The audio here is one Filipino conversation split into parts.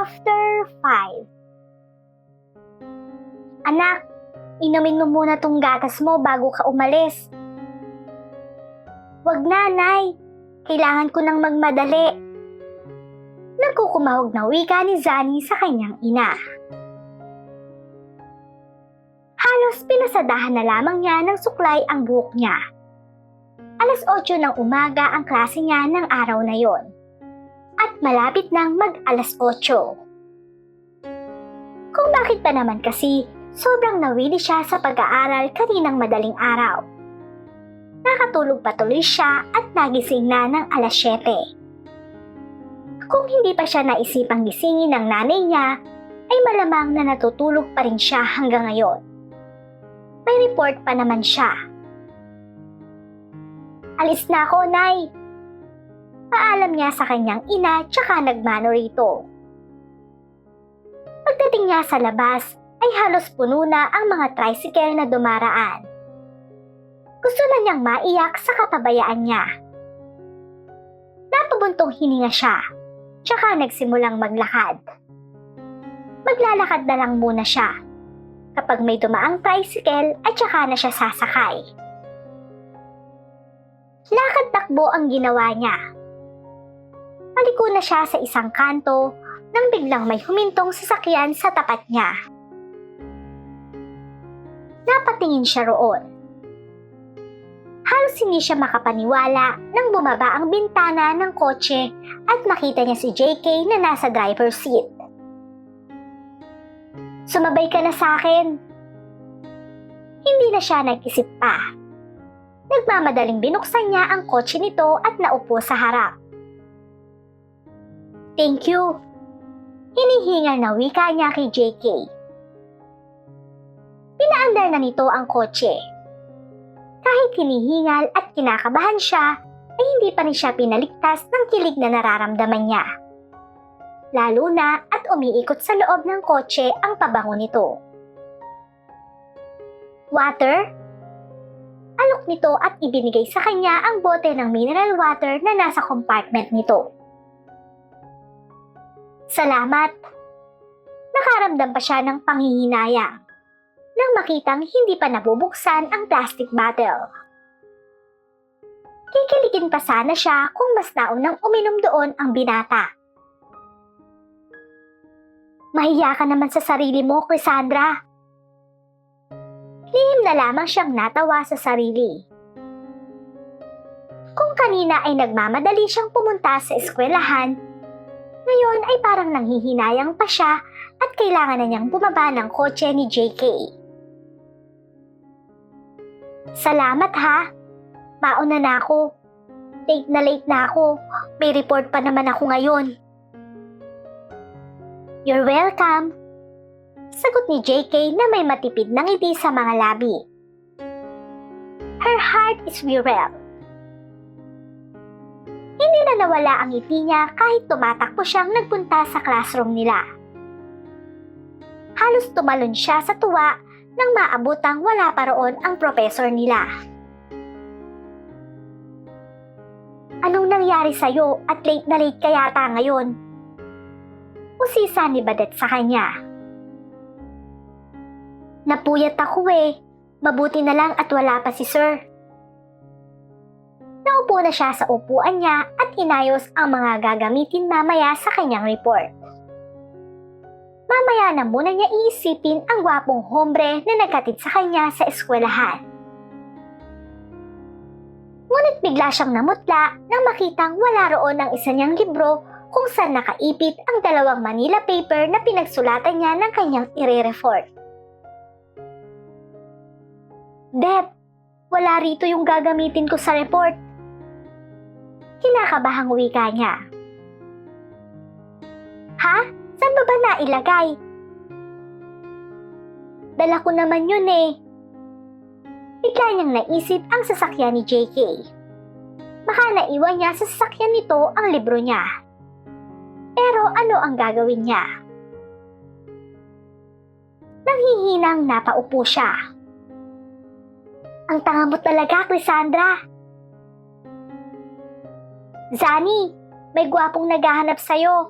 Chapter 5 Anak, inumin mo muna tong gatas mo bago ka umalis. Wag na, Nay. Kailangan ko nang magmadali. Nagkukumahog na wika ni Zani sa kanyang ina. Halos pinasadahan na lamang niya ng suklay ang buhok niya. Alas 8 ng umaga ang klase niya ng araw na yon. At malapit nang mag alas 8. Kung bakit pa naman kasi, sobrang nawili siya sa pag-aaral kaninang madaling araw. Nakatulog patuloy siya at nagising na ng alas 7. Kung hindi pa siya naisipang gisingin ng nanay niya, ay malamang na natutulog pa rin siya hanggang ngayon. May report pa naman siya. Alis na ako, Nay. Paalam niya sa kanyang ina tsaka nagmano rito. Pagdating niya sa labas, ay halos puno na ang mga tricycle na dumaraan. Gusto na niyang maiyak sa kapabayaan niya. Napabuntong hininga siya, tsaka nagsimulang maglakad. Maglalakad na lang muna siya kapag may dumaang tricycle at saka na siya sasakay. Lakad takbo ang ginawa niya. Paliko na siya sa isang kanto nang biglang may humintong sasakyan sa tapat niya. Napatingin siya roon. Halos hindi siya makapaniwala nang bumaba ang bintana ng kotse at makita niya si JK na nasa driver's seat. Sumabay ka na sa akin. Hindi na siya nag-isip pa. Nagmamadaling binuksan niya ang kotse nito at naupo sa harap. Thank you. Hinihingal na wika niya kay JK. Pinaandar na nito ang kotse. Kahit hinihingal at kinakabahan siya, ay hindi pa rin siya pinaligtas ng kilig na nararamdaman niya. Lalo na at umiikot sa loob ng kotse ang pabango nito. Water? Alok nito at ibinigay sa kanya ang bote ng mineral water na nasa compartment nito. Salamat! Nakaramdam pa siya ng panghihinayang nang makitang hindi pa nabubuksan ang plastic bottle. Kikiligin pa sana siya kung mas naunang uminom doon ang binata. Mahiya ka naman sa sarili mo, Cassandra. Lihim na lamang siyang natawa sa sarili. Kung kanina ay nagmamadali siyang pumunta sa eskwelahan, ngayon ay parang nanghihinayang pa siya at kailangan na niyang bumaba ng kotse ni JK. Salamat ha. Mauna na ako. Late na late na ako. May report pa naman ako ngayon. You're welcome. Sagot ni JK na may matipid na ngiti sa mga labi. Her heart is virile. Hindi na nawala ang ngiti niya kahit tumatakbo siyang nagpunta sa classroom nila. Halos tumalon siya sa tuwa nang maabutang wala pa roon ang professor nila. Anong nangyari sa'yo at late na late ka yata ngayon? Usisa ni Badet sa kanya. Napuyat ako eh. Mabuti na lang at wala pa si sir. Naupo na siya sa upuan niya at inayos ang mga gagamitin mamaya sa kanyang report. Mamaya na muna niya iisipin ang gwapong hombre na nagkatid sa kanya sa eskwelahan. Ngunit bigla siyang namutla nang makitang wala roon ang isa niyang libro kung saan nakaipit ang dalawang Manila paper na pinagsulatan niya ng kanyang ire-report. Deb, wala rito yung gagamitin ko sa report. Kinakabahang wika niya. Ha? Saan ba ba nailagay? Dala ko naman yun eh. Bigla niyang naisip ang sasakyan ni JK. Baka naiwan niya sa sasakyan nito ang libro niya. Pero ano ang gagawin niya? Nanghihinang napaupo siya. Ang tanga mo talaga, Cassandra. Zani, may gwapong naghahanap sa'yo.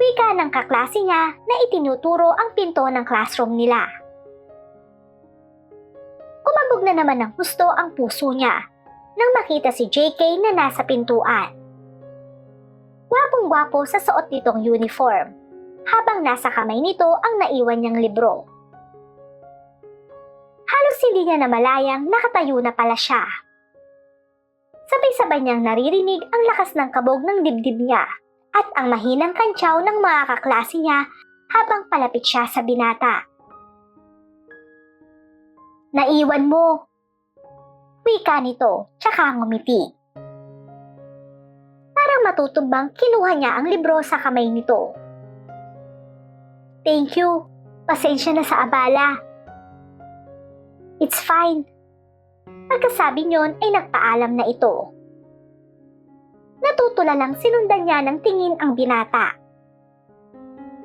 Wika ng kaklase niya na itinuturo ang pinto ng classroom nila. Kumabog na naman ng gusto ang puso niya nang makita si JK na nasa pintuan. Gwapong-gwapo sa suot nitong uniform, habang nasa kamay nito ang naiwan niyang libro. Halos hindi niya namalayang nakatayo na pala siya. Sabay-sabay niyang naririnig ang lakas ng kabog ng dibdib niya at ang mahinang kantsaw ng mga kaklase niya habang palapit siya sa binata. Naiwan mo. Wika nito, tsaka ngumiti. Parang matutumbang kinuha niya ang libro sa kamay nito. Thank you. Pasensya na sa abala. It's fine. Pagkasabi niyon ay nagpaalam na ito. Natutula lang sinundan niya ng tingin ang binata.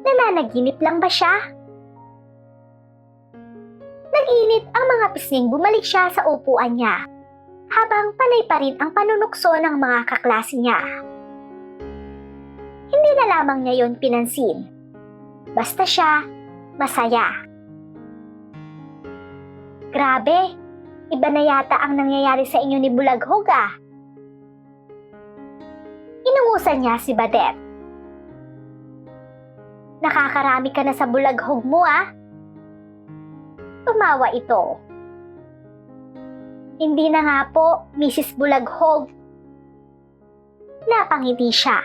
Nananaginip lang ba siya? Nag-init ang mga pisning bumalik siya sa upuan niya, habang panay pa rin ang panunukso ng mga kaklase niya. Hindi na lamang niya yon pinansin. Basta siya, masaya. Grabe, iba na yata ang nangyayari sa inyo ni Bulaghog ah. Inungusan niya si Badet. Nakakarami ka na sa bulaghog mo ah. Tumawa ito. Hindi na nga po, Mrs. Bulaghog. Napangiti siya.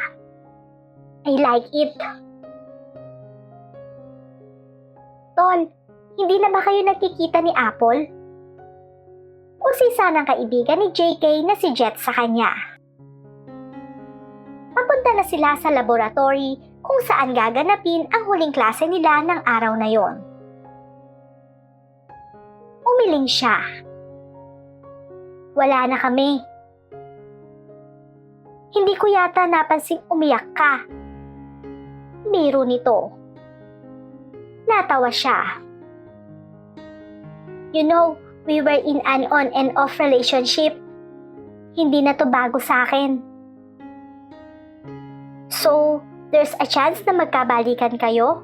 I like it. Tol, hindi na ba kayo nakikita ni Apple? O si sanang kaibigan ni JK na si Jet sa kanya? Papunta na sila sa laboratory kung saan gaganapin ang huling klase nila ng araw na yon. Umiling siya. Wala na kami. Hindi ko yata napansing umiyak ka. Biro nito. Natawa siya. You know, we were in an on and off relationship. Hindi na to bago sa akin. So, there's a chance na magkabalikan kayo?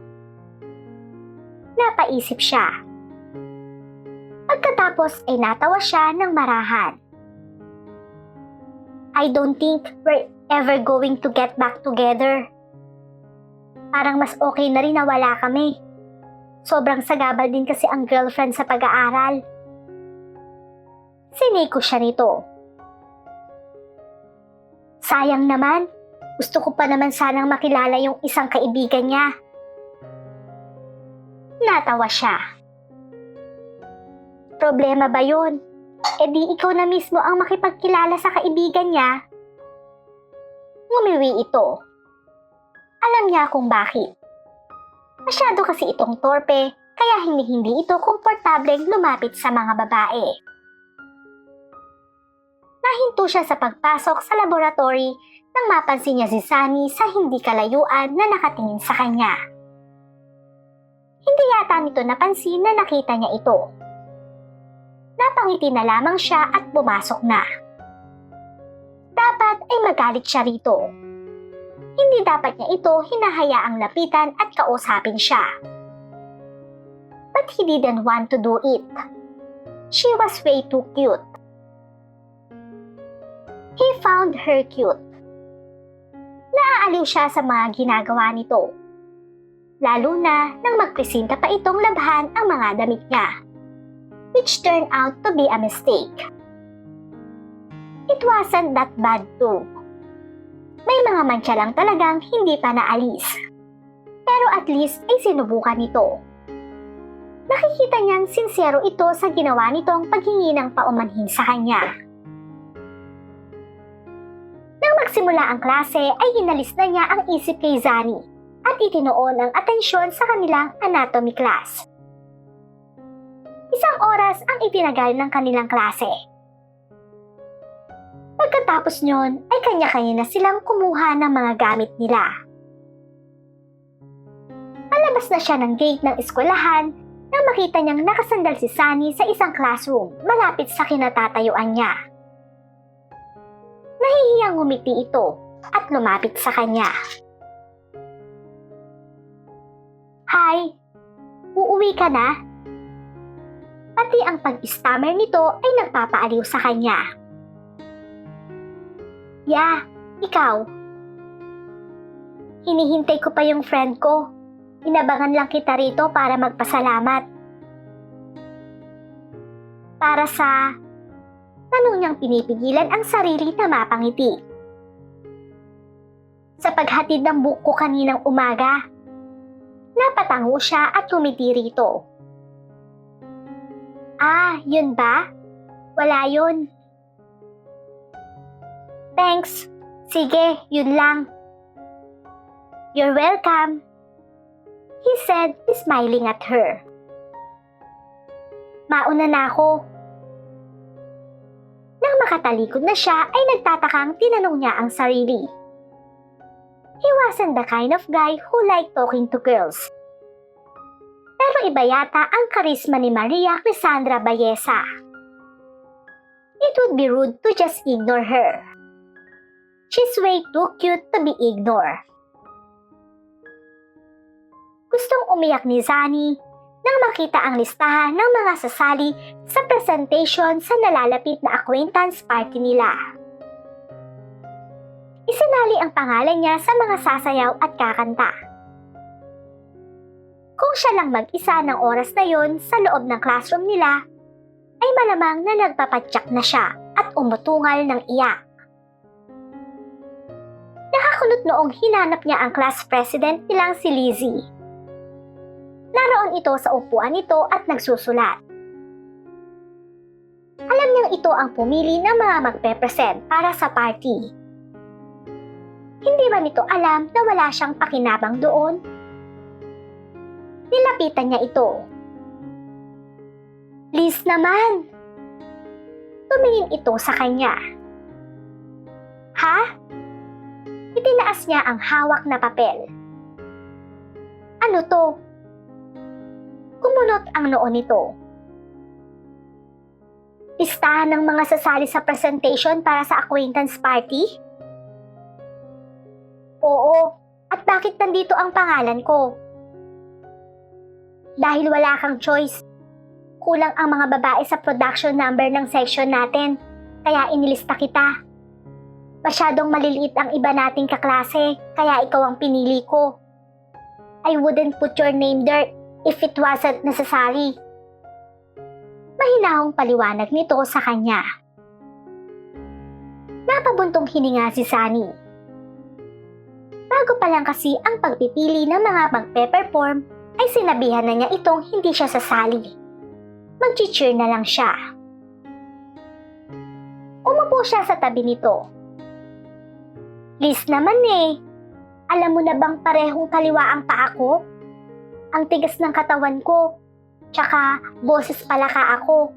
Napaisip siya. Pagkatapos ay natawa siya ng marahan. I don't think we're ever going to get back together. Parang mas okay na rin na wala kami. Sobrang sagabal din kasi ang girlfriend sa pag-aaral. Siniko siya nito. Sayang naman, gusto ko pa naman sanang makilala yung isang kaibigan niya. Natawa siya. Problema ba yun? E di ikaw na mismo ang makipagkilala sa kaibigan niya. Ngumiwi ito. Alam niya kung bakit. Masyado kasi itong torpe, kaya hindi-hindi ito komportableng lumapit sa mga babae. Nahinto siya sa pagpasok sa laboratory nang mapansin niya si Sunny sa hindi kalayuan na nakatingin sa kanya. Hindi yata nito napansin na nakita niya ito. Napangiti na lamang siya at pumasok na. Dapat ay magalit siya rito. Hindi dapat niya ito hinahayaang lapitan at kausapin siya. But he didn't want to do it. She was way too cute. He found her cute. Naaaliw siya sa mga ginagawa nito. Lalo na nang magpresenta pa itong labhan ang mga damit niya. Which turned out to be a mistake. It wasn't that bad too. May mga mantsa lang talagang hindi pa naalis. Pero at least ay sinubukan nito. Nakikita niyang sincero ito sa ginawa nitong paghingi ng paumanhin sa kanya. Nang magsimula ang klase ay hinalis na niya ang isip kay Zani at itinuon ang atensyon sa kanilang anatomy class. Isang oras ang itinagal ng kanilang klase. Pagkatapos nyon ay kanya-kanya na silang kumuha ng mga gamit nila. Palabas na siya ng gate ng eskwelahan nang makita niyang nakasandal si Sunny sa isang classroom malapit sa kinatatayuan niya. Nahihiyang ngumiti ito at lumapit sa kanya. Hi! Uuwi ka na? Pati ang pag-stammer nito ay nagpapaaliw sa kanya. Yeah, ikaw. Hinihintay ko pa yung friend ko. Inabangan lang kita rito para magpasalamat. Para sa... Tanong niyang pinipigilan ang sarili na mapangiti. Sa paghatid ng buko kaninang umaga, napatango siya at tumiti rito. Ah, yun ba? Wala yun. Thanks. Sige, yun lang. You're welcome. He said, smiling at her. Mauna na ako. Nang makatalikod na siya ay nagtatakang tinanong niya ang sarili. He wasn't the kind of guy who liked talking to girls. Pero iba yata ang karisma ni Maria Crisandra Bayesa. It would be rude to just ignore her. She's way too cute to be ignored. Gustong umiyak ni Zani nang makita ang listahan ng mga sasali sa presentation sa nalalapit na acquaintance party nila. Isinali ang pangalan niya sa mga sasayaw at kakanta. Kung siya lang mag-isa ng oras na yon sa loob ng classroom nila, ay malamang na nagpapatsak na siya at umutungal ng iyak. Nakakulot noong hinanap niya ang class president nilang si Lizzie. Naroon ito sa upuan nito at nagsusulat. Alam niyang ito ang pumili ng mga magpe-present para sa party. Hindi ba nito alam na wala siyang pakinabang doon? Nilapitan niya ito. Please naman! Tumingin ito sa kanya. Ha? Itinaas niya ang hawak na papel. Ano to? Kumunot ang noo nito. Listahan ng mga sasali sa presentation para sa acquaintance party? Oo, at bakit nandito ang pangalan ko? Dahil wala kang choice. Kulang ang mga babae sa production number ng section natin, kaya inilista kita. Masyadong maliliit ang iba nating kaklase, kaya ikaw ang pinili ko. I wouldn't put your name there if it wasn't necessary. Mahinahong paliwanag nito sa kanya. Napabuntong hininga si Sunny. Bago pa lang kasi ang pagpipili ng mga magpe-perform, ay sinabihan na niya itong hindi siya sasali. Mag-cheer na lang siya. Umupo siya sa tabi nito. Liz naman eh, alam mo na bang parehong kaliwa ang paa ko? Ang tigas ng katawan ko, tsaka boses pala ka ako.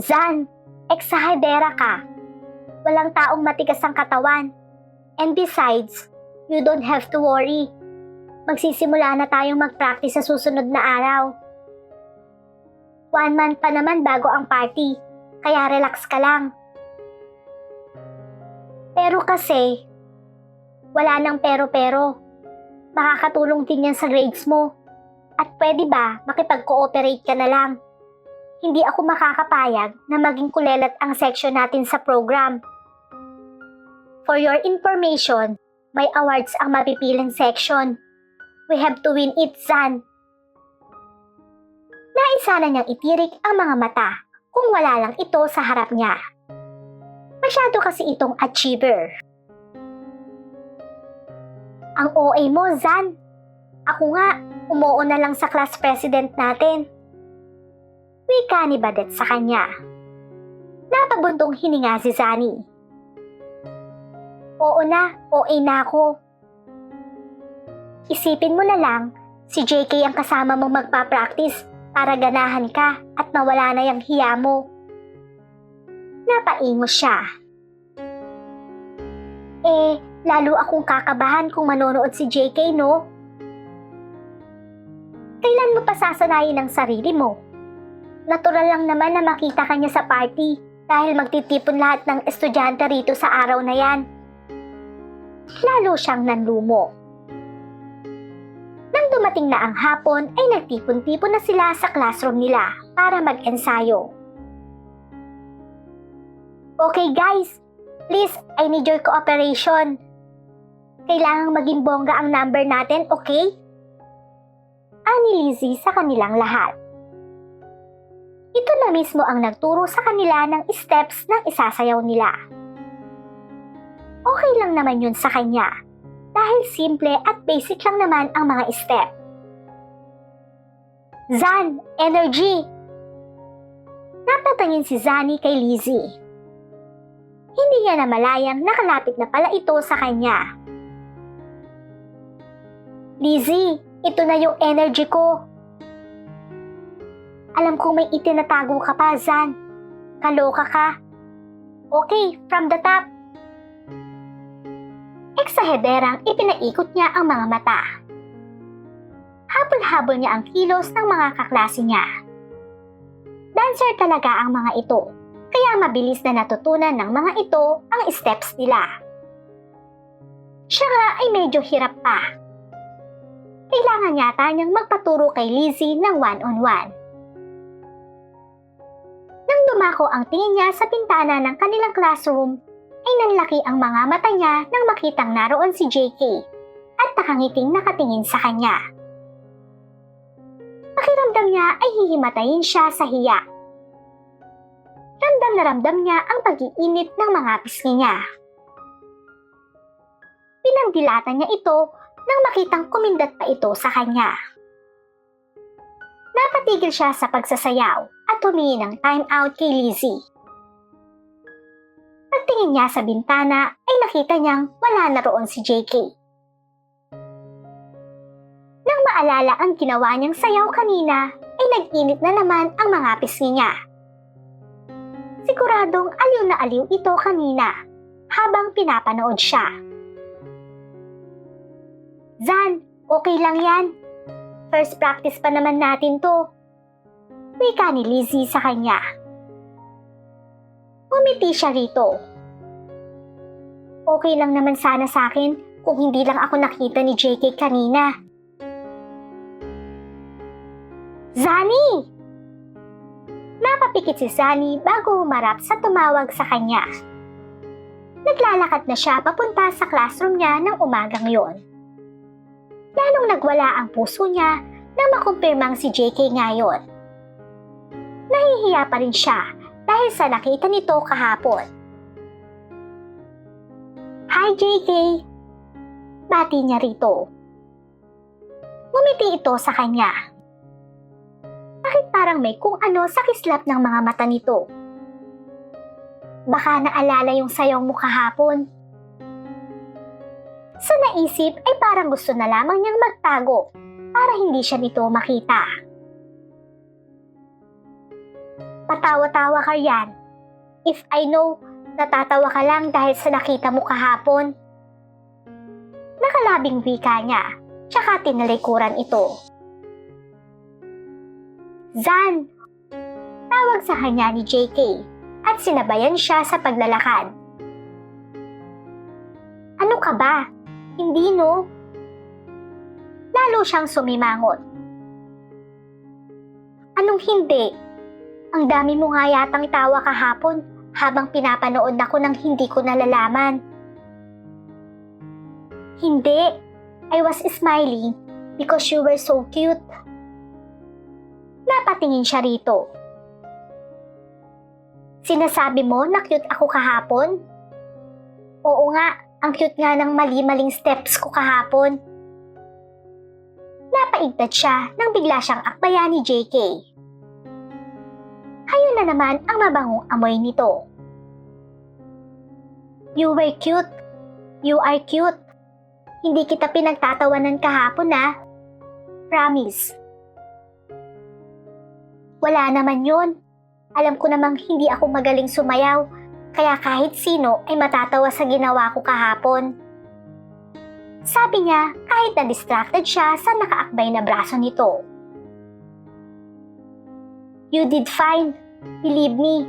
Zan, eksahedera ka. Walang taong matigas ang katawan. And besides, you don't have to worry. Magsisimula na tayong mag-practice sa susunod na araw. One month pa naman bago ang party, kaya relax ka lang. Pero kasi, wala nang pero-pero. Makakatulong din yan sa grades mo. At pwede ba makipag-cooperate ka na lang? Hindi ako makakapayag na maging kulelat ang section natin sa program. For your information, may awards ang mapipiling section. We have to win it, Zan. Naisa na niyang itirik ang mga mata kung wala lang ito sa harap niya. Masyado kasi itong achiever. Ang OA mo, Zan. Ako nga, umuo na lang sa class president natin. Wika ni Badet sa kanya. Napabuntong hininga si Zani. Oo na, OA na ako. Isipin mo na lang, si JK ang kasama mong magpa-practice para ganahan ka at mawala na yung hiya mo. Napaingo siya. Eh, lalo akong kakabahan kung manonood si JK, no? Kailan mo pa sasanayin ang sarili mo? Natural lang naman na makita kanya sa party dahil magtitipon lahat ng estudyante rito sa araw na yan. Lalo siyang nanlumo. dumating na ang hapon ay nagtipon-tipon na sila sa classroom nila para mag-ensayo. Okay guys, please, I need your cooperation. Kailangang maging bongga ang number natin, okay? Ani Lizzie sa kanilang lahat. Ito na mismo ang nagturo sa kanila ng steps ng isasayaw nila. Okay lang naman yun sa kanya dahil simple at basic lang naman ang mga step. Zan, energy! Napatingin si Zani kay Lizzie. Hindi niya namalayang nakalapit na pala ito sa kanya. Lizzie, ito na yung energy ko. Alam kong may itinatago ka pa, Zan. Kaloka ka. Okay, from the top. Eksahederang ipinaikot niya ang mga mata. Habol-habol niya ang kilos ng mga kaklase niya. Dancer talaga ang mga ito, kaya mabilis na natutunan ng mga ito ang steps nila. Siya nga ay medyo hirap pa. Kailangan yata niyang magpaturo kay Lizzie ng one-on-one. Nang dumako ang tingin niya sa pintana ng kanilang classroom, ay nanlaki ang mga mata niya nang makitang naroon si JK at nakangiting nakatingin sa kanya. Pakiramdam niya ay hihimatayin siya sa hiya. Ramdam na ramdam niya ang pag-iinit ng mga pisngi niya. Pinangdilatan niya ito nang makitang kumindat pa ito sa kanya. Napatigil siya sa pagsasayaw at humingi ng time out kay Lizzie. Pagtingin niya sa bintana ay nakita niyang wala na roon si JK. Nang maalala ang ginawa niyang sayaw kanina, ay nag-init na naman ang mga pisngi niya. Siguradong aliw na aliw ito kanina habang pinapanood siya. Zan, okay lang yan. First practice pa naman natin to. Wika ni Lizzie sa kanya. Umiti siya rito. Okay lang naman sana sa akin kung hindi lang ako nakita ni JK kanina. Zani! Napapikit si Zani bago humarap sa tumawag sa kanya. Naglalakad na siya papunta sa classroom niya ng umagang yon. Lalong nagwala ang puso niya nang makumpirmang si JK ngayon. Nahihiya pa rin siya dahil sa nakita nito kahapon. Hi JK! Bati niya rito. Ngumiti ito sa kanya. Bakit parang may kung ano sa kislap ng mga mata nito? Baka naalala yung sayaw mo kahapon. Sa naisip ay parang gusto na lamang niyang magtago para hindi siya nito makita. Patawa-tawa ka yan. If I know, natatawa ka lang dahil sa nakita mo kahapon. Nakalabing wika niya, tsaka tinalikuran ito. Zan! Tawag sa kanya ni JK at sinabayan siya sa paglalakad. Ano ka ba? Hindi no? Lalo siyang sumimangot. Anong hindi? Ang dami mo nga yatang tawa kahapon habang pinapanood ako ng hindi ko nalalaman. Hindi. I was smiling because you were so cute. Napatingin siya rito. Sinasabi mo na cute ako kahapon? Oo nga, ang cute nga ng mali-maling steps ko kahapon. Napaigtad siya nang bigla siyang akbayan ni JK. Ayun na naman ang mabangong amoy nito. You were cute. You are cute. Hindi kita pinagtatawanan kahapon na. Promise. Wala naman yun. Alam ko namang hindi ako magaling sumayaw, kaya kahit sino ay matatawa sa ginawa ko kahapon. Sabi niya kahit na-distracted siya sa nakaakbay na braso nito. You did fine. Believe me.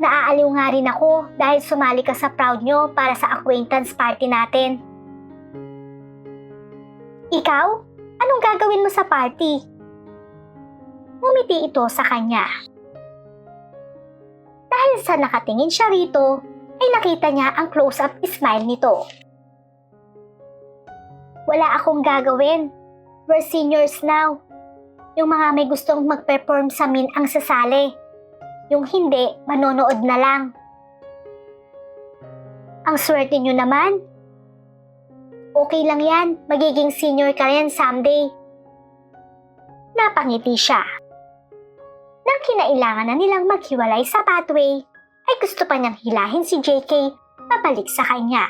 Naaaliw nga rin ako dahil sumali ka sa proud nyo para sa acquaintance party natin. Ikaw? Anong gagawin mo sa party? Ngumiti ito sa kanya. Dahil sa nakatingin siya rito, ay nakita niya ang close-up smile nito. Wala akong gagawin. We're seniors now. Yung mga may gustong mag-perform sa min ang sasali. Yung hindi, manonood na lang. Ang swerte nyo naman. Okay lang yan, magiging senior ka rin someday. Napangiti siya. Nang kinailangan na nilang maghiwalay sa pathway, ay gusto pa niyang hilahin si JK pabalik sa kanya.